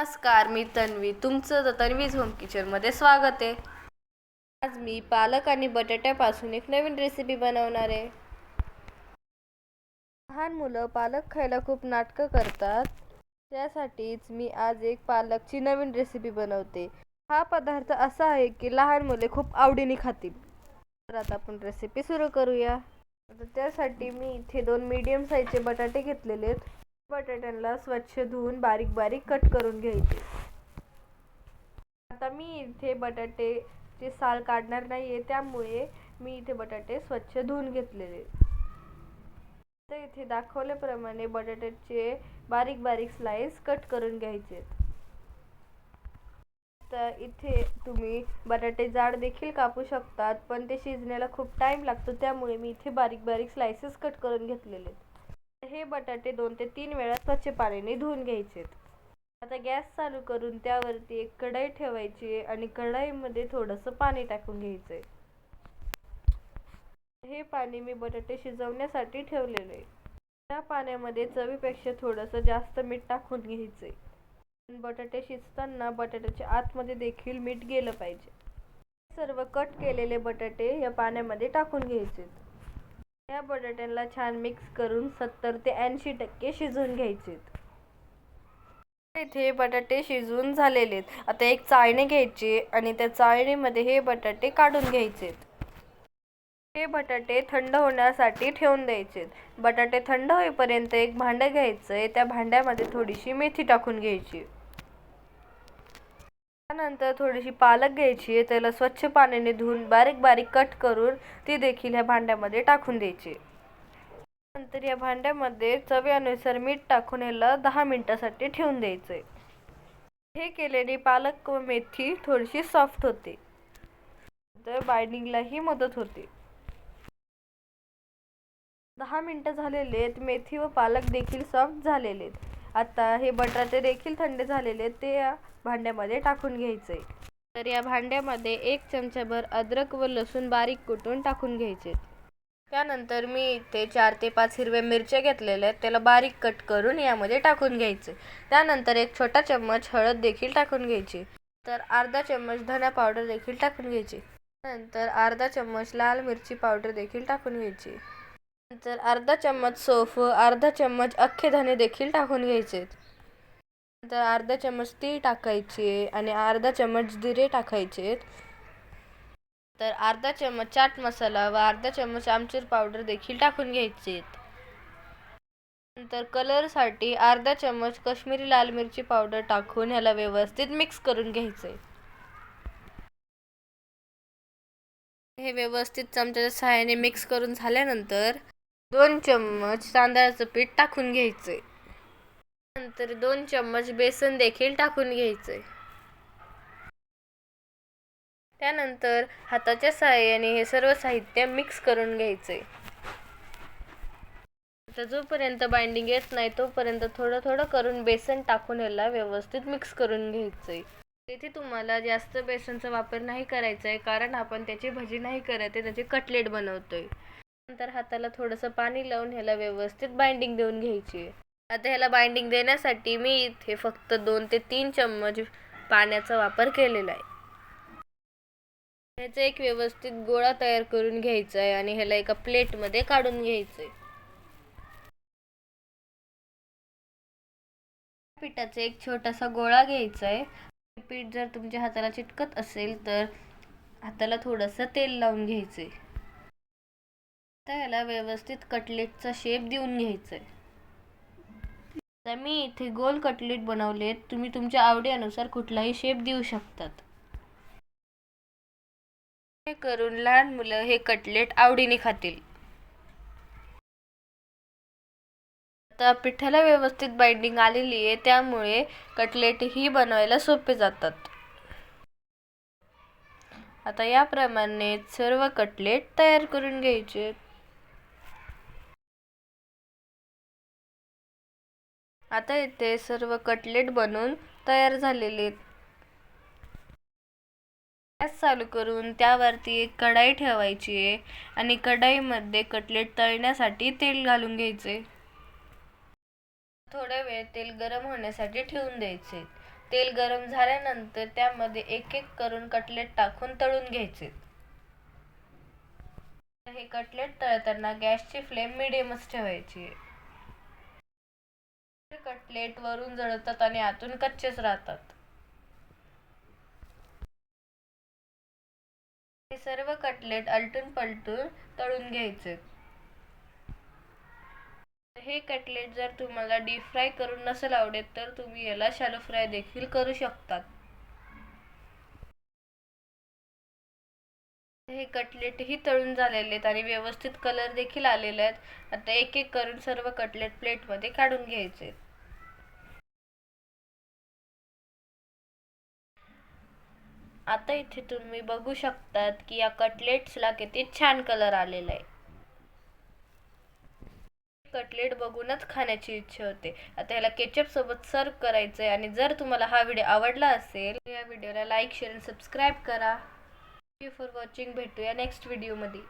नमस्कार मी तन्वी. तुमचं the तन्वीज home किचनमध्ये स्वागत आहे. आज मी पालक आणि बटाट्यापासून एक नवीन रेसिपी बनवणार आहे. लहान मुलं पालक खायला खूप नाटकं करतात. त्यासाठीच मी आज एक पालकची नवीन रेसिपी बनवते. हा पदार्थ असा आहे की लहान मुले खूप आवडीने खातील. तर आता आपण रेसिपी सुरू करूया. तर त्यासाठी मी इथे दोन मीडियम साईजचे बटाटे घेतलेले आहेत. बटाट्यांना स्वच्छ धुवून बारीक बारीक कट करून घ्यायचे. आता मी इथे बटाटेचे साल काढणार नाही आहे त्यामुळे मी इथे बटाटे स्वच्छ धुवून घेतलेले. तर इथे दाखवल्याप्रमाणे बटाट्याचे बारीक बारीक स्लाइस कट करून घ्यायचे. तर इथे तुम्ही बटाटे जाड देखील कापू शकतात पण ते शिजण्याला खूप टाईम लागतो त्यामुळे मी इथे बारीक बारीक स्लाइसेस कट करून घेतलेले. आहेत. हे बटाटे दोन ते तीन वेळा स्वच्छ पाण्याने धुवून घ्यायचे आता गॅस चालू करून त्यावरती एक कढई ठेवायची आणि कढईमध्ये थोडंसं पाणी टाकून घ्यायचं हे पाणी मी बटाटे शिजवण्यासाठी ठेवलेले आहे. त्या पाण्यामध्ये चवीपेक्षा थोडंसं जास्त मीठ टाकून घ्यायचे बटाटे शिजताना बटाट्याच्या आतमध्ये देखील मीठ गेलं पाहिजे. सर्व कट केलेले बटाटे या पाण्यामध्ये टाकून घ्यायचे या बटाट्यांना छान मिक्स करून सत्तर ते ऐंशी टक्के शिजवून घ्यायचे इथे बटाटे शिजवून झालेले आहेत. आता एक चाळणी घ्यायची आणि त्या चाळणीमध्ये हे बटाटे काढून घ्यायचे हे बटाटे थंड होण्यासाठी ठेवून द्यायचे बटाटे थंड होईपर्यंत एक भांडं घ्यायचंय त्या भांड्यामध्ये थोडीशी मेथी टाकून घ्यायची त्यानंतर थोडीशी पालक घ्यायची त्याला स्वच्छ पाण्याने धुवून बारीक बारीक कट करून ती देखील ह्या भांड्यामध्ये टाकून द्यायची. नंतर या भांड्यामध्ये चवीनुसार मीठ टाकून याला दहा मिनटासाठी ठेवून द्यायचंय. हे केलेली पालक व मेथी थोडीशी सॉफ्ट होते. तर बाइंडिंगलाही मदत होते. दहा मिनटं झालेले आहेत मेथी व पालक देखील सॉफ्ट झालेले आहेत. आता हे बटाटे देखील थंड झालेले आहेत ते या भांड्यामध्ये टाकून घ्यायचे. तर या भांड्यामध्ये एक चमचाभर अद्रक व लसूण बारीक कुटून टाकून घ्यायचे. त्यानंतर मी इथे चार ते पाच हिरव्या मिरच्या घेतलेल्या आहेत त्याला बारीक कट करून यामध्ये टाकून घ्यायचे. त्यानंतर एक छोटा चम्मच हळद देखील टाकून घ्यायची. तर अर्धा चम्मच धना पावडर देखील टाकून घ्यायची. नंतर अर्धा चम्मच लाल मिरची पावडर देखील टाकून घ्यायची. नंतर अर्धा चम्मच सोफ अर्धा चम्मच अख्खे धणे देखील टाकून घ्यायचे नंतर अर्धा चम्मच तीळ टाकायचे आणि अर्धा चम्मच जिरे टाकायचे तर अर्धा चम्मच चाट मसाला व अर्धा चम्मच आमचूर पावडर देखील टाकून घ्यायचे नंतर कलरसाठी अर्धा चम्मच काश्मीरी लाल मिरची पावडर टाकून ह्याला व्यवस्थित मिक्स करून घ्यायचे. हे व्यवस्थित चमच्याच्या सहाय्याने मिक्स करून झाल्यानंतर दोन चम्मच तांदळाचं पीठ टाकून घ्यायचंय. नंतर दोन चम्मच बेसन देखील टाकून घ्यायचंय. त्यानंतर हाताच्या सहाय्याने हे सर्व साहित्य मिक्स करून घ्यायचंय. आता जोपर्यंत बाइंडिंग येत नाही तोपर्यंत थोडं थोडं करून बेसन टाकून ह्याला व्यवस्थित मिक्स करून घ्यायचंय. तेथे तुम्हाला जास्त बेसनचा वापर नाही करायचा आहे कारण आपण त्याची भजी नाही करत आहे त्याचे कटलेट बनवतोय. नंतर हाताला थोडंसं पाणी लावून ह्याला व्यवस्थित बाइंडिंग देऊन घ्यायची. आता ह्याला बाइंडिंग देण्यासाठी मी इथे फक्त दोन ते तीन चम्मच पाण्याचा वापर केलेला आहे. ह्याचा एक व्यवस्थित गोळा तयार करून घ्यायचा आहे आणि ह्याला एका प्लेटमध्ये काढून घ्यायचं आहे. पिठाचा एक छोटासा गोळा घ्यायचा आहे. पीठ जर तुमच्या हाताला चिटकत असेल तर हाताला थोडंसं तेल लावून घ्यायचं आहे. आता याला व्यवस्थित कटलेटचा शेप देऊन घ्यायचा आहे आता मी इथे गोल कटलेट बनवलेत तुम्ही तुमच्या आवडीनुसार कुठलाही शेप देऊ शकतात. हे करून लहान मुलं हे कटलेट आवडीने खातील. आता पिठाला व्यवस्थित बाइंडिंग आलेली आहे. त्यामुळे कटलेट ही बनवायला सोपे जातात. आता याप्रमाणे सर्व कटलेट तयार करून घ्यायचे आता इथे सर्व कटलेट बनवून तयार झालेले आहेत. गॅस चालू करून त्यावरती एक कढाई ठेवायची आहे आणि कढाईमध्ये कटलेट तळण्यासाठी तेल घालून घ्यायचे. थोड्या वेळ तेल गरम होण्यासाठी ठेवून द्यायचे. तेल गरम झाल्यानंतर त्यामध्ये एक एक करून कटलेट टाकून तळून घ्यायचे. हे कटलेट तळताना गॅसची फ्लेम मिडियमच ठेवायची कटलेट वरून जळतात आणि आतून कच्चेच राहतात. हे सर्व कटलेट आलटून पलटून तळून घ्यायचे. हे कटलेट जर तुम्हाला डीप फ्राय करून नसेल आवडत तर तुम्ही याला शॅलो फ्राय देखील करू शकतात. हे कटलेटही तळून झालेले आहेत आणि व्यवस्थित कलर देखील आलेले आहेत. आता एक एक करून सर्व कटलेट प्लेटमध्ये काढून घ्यायचे आता इथे तुम्ही बघू शकतात की या कटलेट्सला किती छान कलर आलेला आहे. कटलेट बघूनच खाण्याची इच्छा होते. आता ह्याला केचप सोबत सर्व करायचंय आणि जर तुम्हाला हा व्हिडिओ आवडला असेल तर या व्हिडिओला लाईक शेअर आणि सबस्क्राईब करा. थँक्यू फॉर वॉचिंग भेटूया नेक्स्ट व्हिडिओमध्ये